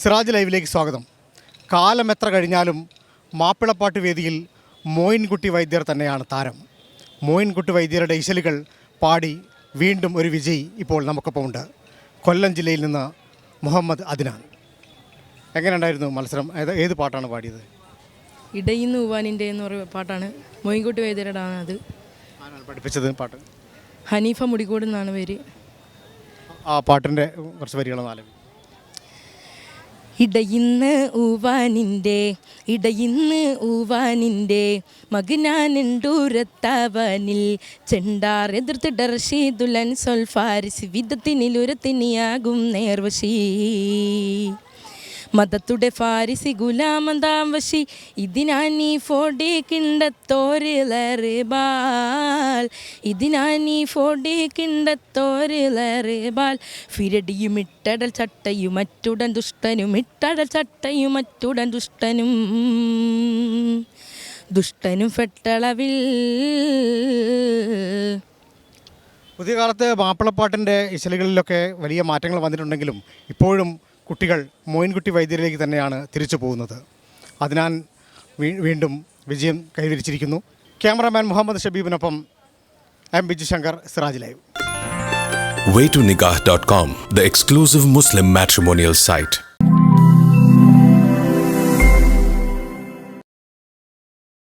സിറാജ് ലൈവിലേക്ക് സ്വാഗതം. കാലം എത്ര കഴിഞ്ഞാലും മാപ്പിളപ്പാട്ട് വേദിയിൽ മോയിൻകുട്ടി വൈദ്യർ തന്നെയാണ് താരം. മോയിൻകുട്ടി വൈദ്യരുടെ ഇശലുകൾ പാടി വീണ്ടും ഒരു വിജയി ഇപ്പോൾ നമുക്കൊപ്പം ഉണ്ട്. കൊല്ലം ജില്ലയിൽ നിന്ന് മുഹമ്മദ് അദിനാൻ. എങ്ങനെയുണ്ടായിരുന്നു മത്സരം? ഏത് ഏത് പാട്ടാണ് പാടിയത്? ഇടയിന്ന് ഉവാനിന്റെ എന്ന് പറയുന്ന പാട്ടാണ്. മോയിൻകുട്ടി വൈദ്യരുടെ ആണ് അത് പഠിപ്പിച്ചത് പാട്ട്? ഹനീഫ മുടികൂടെന്നാണ് പേര്. ആ പാട്ടിന്റെ കുറച്ച് വരികളൊന്നും ആലപിക്കും ഇടയിന്ന് ഊവാനിന്റെ ഇടയിന്ന് ഊവാനിന്റെ മകനാനുണ്ടൂരത്താവാനിൽ ചെണ്ടാർ എതിർത്ത് ഡർഷി ദുലൻ സൊൽഫാരിസ് വിധത്തിനിലുരത്തിനിയാകും നേർവശീ. മതത്തുടെ ഫാരിസി ഗുലാമന്താം വശി ഇതിനാനീ ഫോടി കിണ്ടത്തോരിലറിബാൽ ഫോഡി ഫോടി കിണ്ടത്തോരിലറിബാൽ ഫിരടിയും ഇട്ടടൽ ചട്ടയും മറ്റുടൻ ദുഷ്ടനും ഇട്ടടൽ ചട്ടയും മറ്റുടൻ ദുഷ്ടനും. ദുഷ്ടനും ഫെട്ടളവിൽ. പുതിയ കാലത്ത് മാപ്പിളപ്പാട്ടിന്റെ ഇശലുകളിലൊക്കെ വലിയ മാറ്റങ്ങൾ വന്നിട്ടുണ്ടെങ്കിലും ഇപ്പോഴും കുട്ടികൾ മോയിൻകുട്ടി വൈദ്യരിലേക്ക് തന്നെയാണ് തിരിച്ചു പോകുന്നത്. അതിനാൽ വീണ്ടും വിജയം കൈവരിച്ചിരിക്കുന്നു. Cameraman Muhammad ഷബീബിനൊപ്പം M Biju Shankar Siraj live. Waytonikah.com, the exclusive Muslim matrimonial site.